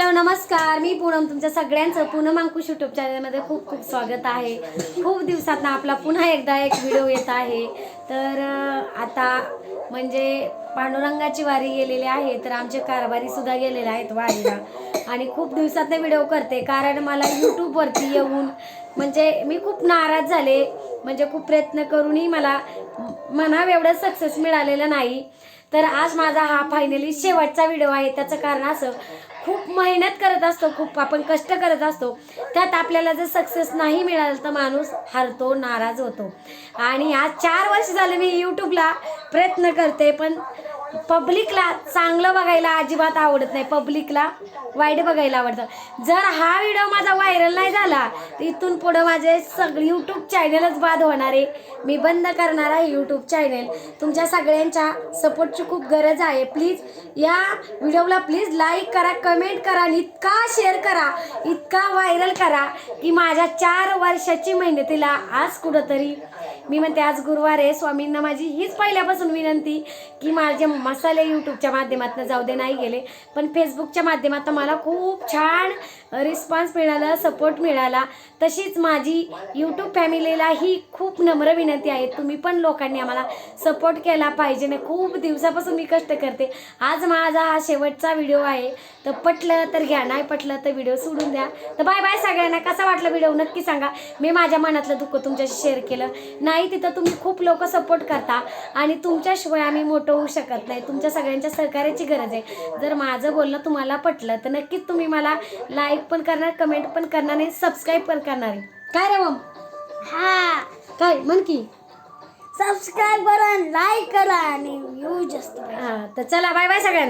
Hello नमस्कार. मी पूनम तुमच्या सगळ्यांचं पूनम अंकुश युट्यूब चॅनलमध्ये खूप खूप स्वागत आहे. खूप दिवसात आपला पुन्हा एकदा एक व्हिडिओ येत आहे. तर आता म्हणजे पांडुरंगाची वारी गेलेली आहे तर आमचे कारभारीसुद्धा गेलेले आहेत वारीला. आणि खूप दिवसात व्हिडिओ करते कारण मला यूट्यूबवरती येऊन म्हणजे मी खूप नाराज झाले. म्हणजे खूप प्रयत्न करूनही मला म्हणावं एवढं सक्सेस मिळालेलं नाही. तर आज माझा हा फायनली शेवटचा व्हिडिओ आहे. त्याचं कारण असं खूप मेहनत करत असतो खूप आपण कष्ट करत असतो. त्यात आपल्याला जर सक्सेस नाही मिळालं तर माणूस हरतो नाराज होतो. आणि आज चार वर्ष झालं मी यूट्यूबला प्रयत्न करते पण पब्लिकला चांगलं बघायला अजिबात आवडत नाही. पब्लिकला वाईट बघायला आवडतं. जर हा व्हिडिओ माझा व्हायरल नाही झाला तर इथून पुढं माझे सगळे यूट्यूब चॅनलच बाद होणार आहे. मी बंद करणार आहे यूट्यूब चॅनल तुमच्या सगळ्यांच्या सपोर्टची खूप गरज आहे. प्लीज या व्हिडिओला प्लीज लाईक करा कमेंट करा आणि इतका शेअर करा इतका व्हायरल करा की माझ्या चार वर्षाची मेहनतीला आज कुठंतरी मी म्हणते आज गुरुवार आहे. स्वामींना माझी हीच पहिल्यापासून विनंती की माझे मसाले यूट्यूबच्या माध्यमातून जाऊ दे नाही गेले. पण फेसबुकच्या माध्यमातून मला खूप छान रिस्पॉन्स मिळाला सपोर्ट मिळाला. तशीच माझी यूट्यूब फॅमिलीला ही खूप नम्र विनंती आहे. तुम्ही पण लोकांनी आम्हाला सपोर्ट केला पाहिजे. ना खूप दिवसापासून मी कष्ट करते. आज माझा हा शेवटचा व्हिडिओ आहे. तर पटलं तर घ्या नाही पटलं तर व्हिडिओ सोडून द्या. तर बाय बाय सगळ्यांना. कसा वाटला व्हिडिओ नक्की सांगा. मी माझ्या मनातलं दुःख तुमच्याशी शेअर केलं. नाही तिथं तुम्ही खूप लोक सपोर्ट करता आणि तुमच्याशिवाय आम्ही मोठं होऊ शकत नाही. तुमच्या सगळ्यांच्या सहकार्याची गरज आहे. जर माझं बोलणं तुम्हाला पटलं तर नक्कीच तुम्ही मला लाईक पण करणार कमेंट पण करणार आणि सबस्क्राईब पण करणार काय रे मग हा. काय? म्हण की. सबस्क्राईब करा लाईक करा आणि व्ह्यूज असतो हां तर चला बाय बाय सगळ्यांना.